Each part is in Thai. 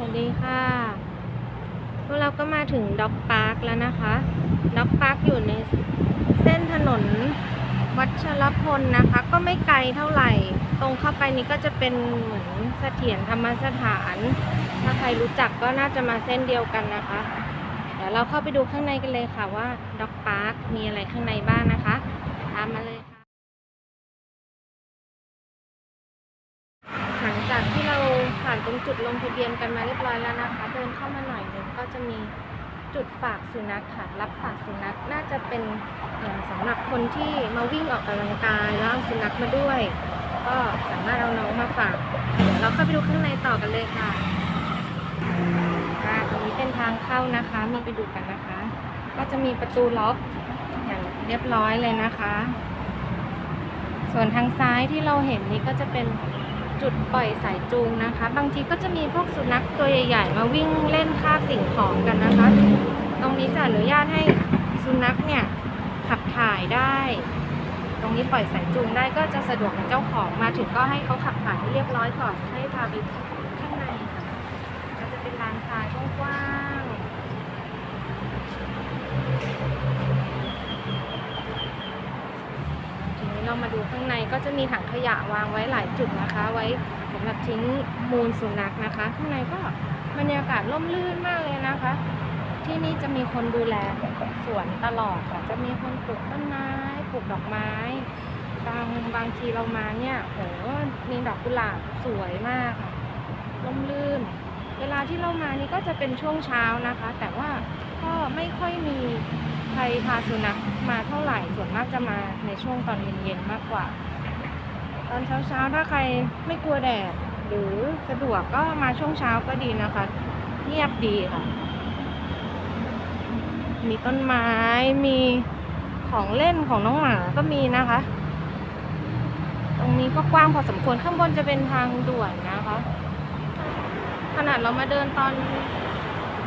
วัสดีค่ะ พวกเราก็มาถึงด็อกพาร์คแล้วนะคะ ด็อกพาร์คอยู่ในเส้นถนนวัชรพลนะคะ ก็ไม่ไกลเท่าไหร่ ตรงเข้าไปนี้ก็จะเป็นเหมือนเสถียรธรรมสถาน ถ้าใครรู้จักก็น่าจะมาเส้นเดียวกันนะคะ เดี๋ยวเราเข้าไปดูข้างในกันเลยค่ะว่าด็อกพาร์คมีอะไรข้างในบ้างนะคะ ตามมาเลยค่ะ หลังจากที่เราผ่านต รงจุดลงทะเบียนกันมาเรียบร้อยแล้วนะคะ เดินเข้ามาหน่อยหนึ่งก็จะมีจุดฝากสุนัขค่ะ รับฝากสุนัขน่าจะเป็นเอ่อสำหรับคนที่มาวิ่งออกกำลังกายแล้วเอาสุนัขมาด้วย ก็สามารถเอาน้องมาฝากเดี๋ยวเราเข้าไปดูข้างในต่อกันเลยค่ะอ่าตรงนี้เป็นทางเข้านะคะมีไปดูกันนะคะ ก็จะมีประตูล็อกอย่างเรียบร้อยเลยนะคะ ส่วนทางซ้ายที่เราเห็นนี้ก็จะเป็น จุดปล่อยสายจูงนะคะ บางทีก็จะมีพวกสุนัขตัวใหญ่ๆ มาวิ่งเล่นคาบสิ่งของกันนะคะ ตรงนี้จะอนุญาตให้สุนัขเนี่ยขับถ่ายได้ ตรงนี้ปล่อยสายจูงได้ก็จะสะดวกกับเจ้าของมาถึงก็ให้เขาขับถ่ายให้เรียบร้อยก่อนให้พาไปข้างในค่ะก็จะเป็นลานทรายกว้างๆ ทีนี้เรา มาดูข้างในก็จะมีถังขยะวางไว้หลายจุดนะคะ ไว้สำหรับทิ้งมูลสุนัขนะคะ ข้างในก็บรรยากาศร่มรื่นมากเลยนะคะ ที่นี่จะมีคนดูแลสวนตลอดค่ะ จะมีคนปลูกต้นไม้ปลูกดอกไม้บางบางทีเรามาเนี่ยโหมีดอกกุหลาบสวยมากค่ะร่มรื่น เวลาที่เรามานี่ก็จะเป็นช่วงเช้านะคะ แต่ว่า ก็ไม่ค่อยมีใครพาสุนัขมาเท่าไหร่ส่วนมากจะมาในช่วงตอนเย็นๆมากกว่า ตอนเช้าๆ ถ้าใครไม่กลัวแดดหรือสะดวกก็มาช่วงเช้าก็ดีนะคะ เงียบดีค่ะ มีต้นไม้มีของเล่นของน้องหมาก็มีนะคะ ตรงนี้ก็กว้างพอสมควรข้างบนจะเป็นทางด่วนนะคะ ขนาดเรามาเดินตอน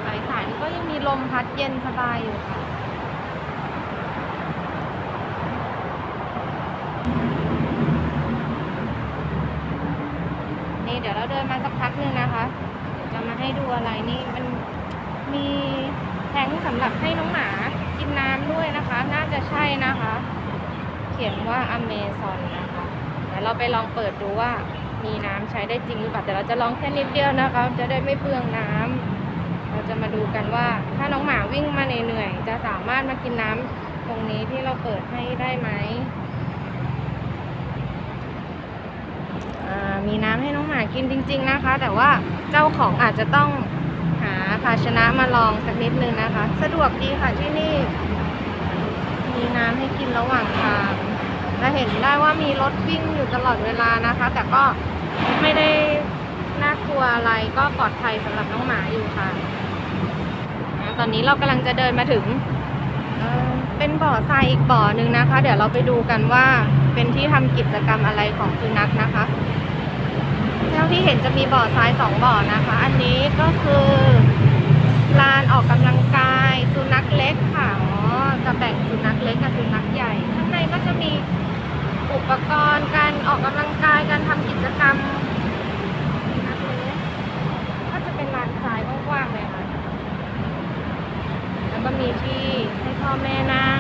สายๆนี่ก็ยังมีลมพัดเย็นสบายอยู่ค่ะ นี่เดี๋ยวเราเดินมาสักพักหนึงนะคะ เดี๋ยวจะมาให้ดูอะไรนี่มันมีแทงสำหรับให้น้องหมากินน้ำด้วยนะคะ น่าจะใช่นะคะ เขียนว่าอเมซอนนะคะเดี๋ยวเราไปลองเปิดดูว่ามีน้ำใช้ได้จริงหรือเปล่าแต่เราจะลองแค่นิดเดียวนะคะ จะได้ไม่เปลืองน้ำ จะมาดูกันว่า ถ้าน้องหมาวิ่งมาเหนื่อยๆจะสามารถมากินน้ำตรงนี้ที่เราเปิดให้ได้ไหมมีน้ำให้น้องหมากินจริง ๆนะคะ แต่ว่าเจ้าของอาจจะต้องหาภาชนะมาลองสักนิดนึงนะคะ สะดวกดีค่ะที่นี่ มีน้ำให้กินระหว่างทางจะเห็นได้ว่ามีรถวิ่งอยู่ตลอดเวลานะคะ แต่ก็ไม่ได้น่ากลัวอะไรก็ปลอดภัยสำหรับน้องหมาอยู่ค่ะ ตอนนี้เรากำลังจะเดินมาถึงเเป็นบ่อทรายอีกบ่อหนึ่งนะคะ เดี๋ยวเราไปดูกันว่าเป็นที่ทำกิจกรรมอะไรของสุนัขนะคะเท่าที่เห็นจะมีบ่อทรายสองบ่อนะคะ อันนี้ก็คือลานออกกำลังกายสุนัขเล็กค่ะอ๋อจะแบ่งสุนัขเล็กกับสุนัขใหญ่ ข้างในก็จะมีอุปกรณ์การออกกำลังกายการทำกิจกรรมสุนัขเล็กก็จะเป็นลานทรายกว้างๆเลยค่ะ แล้วก็มีที่ให้พ่อ แม่นั่ง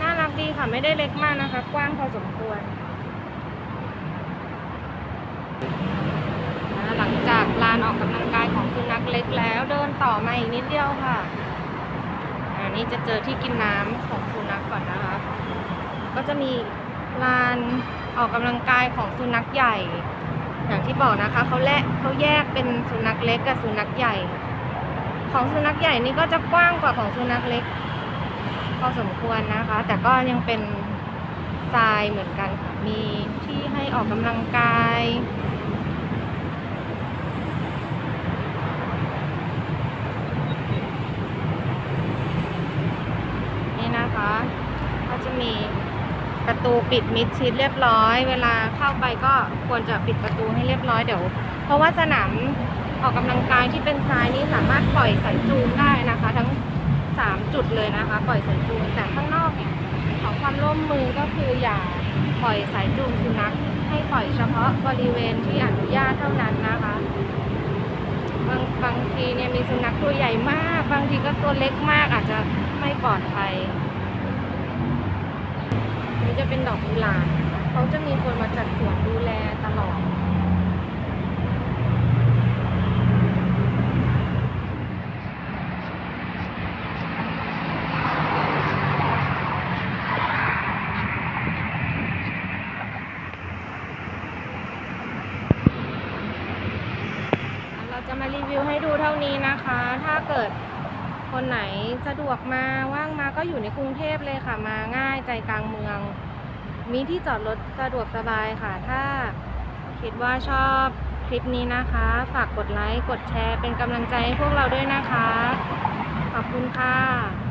น่ารักดีค่ะไม่ได้เล็กมากนะคะ กว้างพอสมควรหลังจากลานออกกำลังกายของสุนัขเล็กแล้วเดินต่อมาอีกนิดเดียวค่ะอันนี้จะเจอที่กินน้ำของสุนัขก่อนนะคะ ก็จะมีลานออกกำลังกายของสุนัขใหญ่ อย่างที่บอกนะคะเขาแลเขาแยกเป็นสุนัขเล็กกับสุนัขใหญ่ ของสุนัขใหญ่นี่ก็จะกว้างกว่าของสุนัขเล็ก พอสมควรนะคะ แต่ก็ยังเป็นทรายเหมือนกันค่ะมีที่ให้ออกกำลังกายนี่นะคะก็จะมีประตูปิดมิดชิดเรียบร้อย เวลาเข้าไปก็ควรจะปิดประตูให้เรียบร้อยเดี๋ยว เพราะว่าสนาม ออกกำลังกายที่เป็นทรายนี่สามารถปล่อยสายจูงได้นะคะ ทั้งสามจุดเลยนะคะ ปล่อยสายจูงแต่ข้างนอกเนี่ยขอความร่วมมือก็คืออย่าปล่อยสายจูงสุนัขให้ปล่อยเฉพาะบริเวณที่อนุญาตเท่านั้นนะคะบางบางทีเนี่ยมีสุนัขตัวใหญ่มาก บางทีก็ตัวเล็กมากอาจจะไม่ปลอดภัยนี่จะเป็นดอกกุหลาบเขาจะมีคนมาจัดสวนดูแลตล จะมารีวิวให้ดูเท่านี้นะคะ ถ้าเกิดคนไหนสะดวกมาว่างมาก็อยู่ในกรุงเทพเลยค่ะ มาง่ายใจกลางเมือง มีที่จอดรถสะดวกสบายค่ะ ถ้าคิดว่าชอบคลิปนี้นะคะ ฝากกดไลค์ กดแชร์เป็นกำลังใจให้พวกเราด้วยนะคะ ขอบคุณค่ะ